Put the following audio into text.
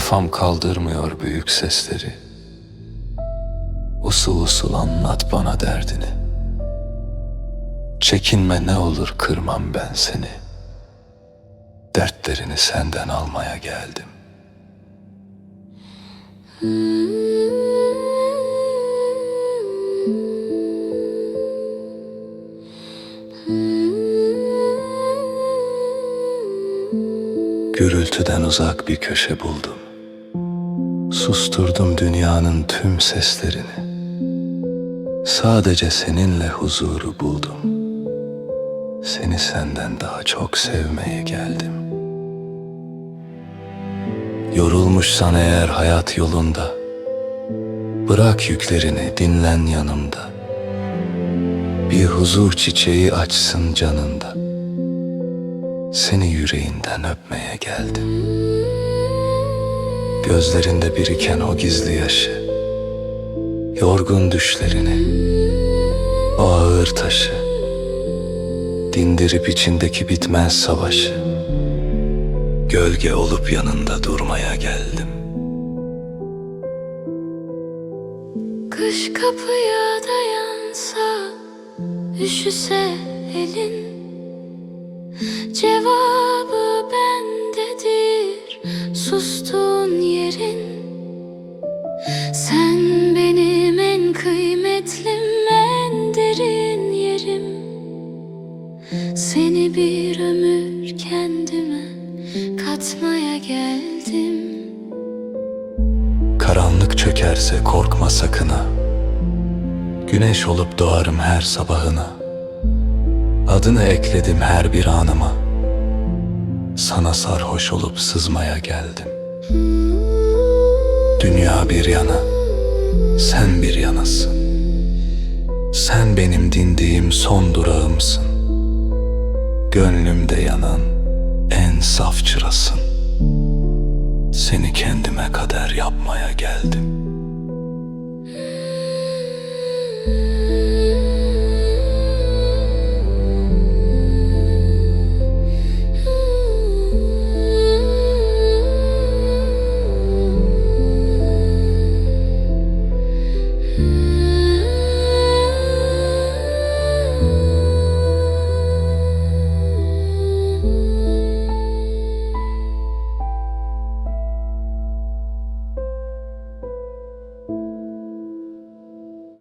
Kafam kaldırmıyor büyük sesleri. Usul usul anlat bana derdini. Çekinme ne olur kırmam ben seni. Dertlerini senden almaya geldim. Gürültüden uzak bir köşe buldum. Susturdum dünyanın tüm seslerini. Sadece seninle huzuru buldum. Seni senden daha çok sevmeye geldim. Yorulmuşsan eğer hayat yolunda, bırak yüklerini dinlen yanımda. Bir huzur çiçeği açsın canında. Seni yüreğinden öpmeye geldim. Gözlerinde biriken o gizli yaşı, yorgun düşlerini, o ağır taşı, dindirip içindeki bitmez savaşı, gölge olup yanında durmaya geldim. Kış kapıya dayansa, üşüse elin Cevabı bendedir, sustuğun yerin Sen benim en kıymetlim, en derin yerim Seni bir ömür kendime katmaya geldim Karanlık çökerse korkma sakın ha. Güneş olup doğarım her sabahına. Adını ekledim her bir anıma. Sana sarhoş olup sızmaya geldim. Dünya bir yana, sen bir yanasın. Sen benim dindiğim son durağımsın. Gönlümde yanan en saf çırasın. Seni kendime kader yapmaya geldim.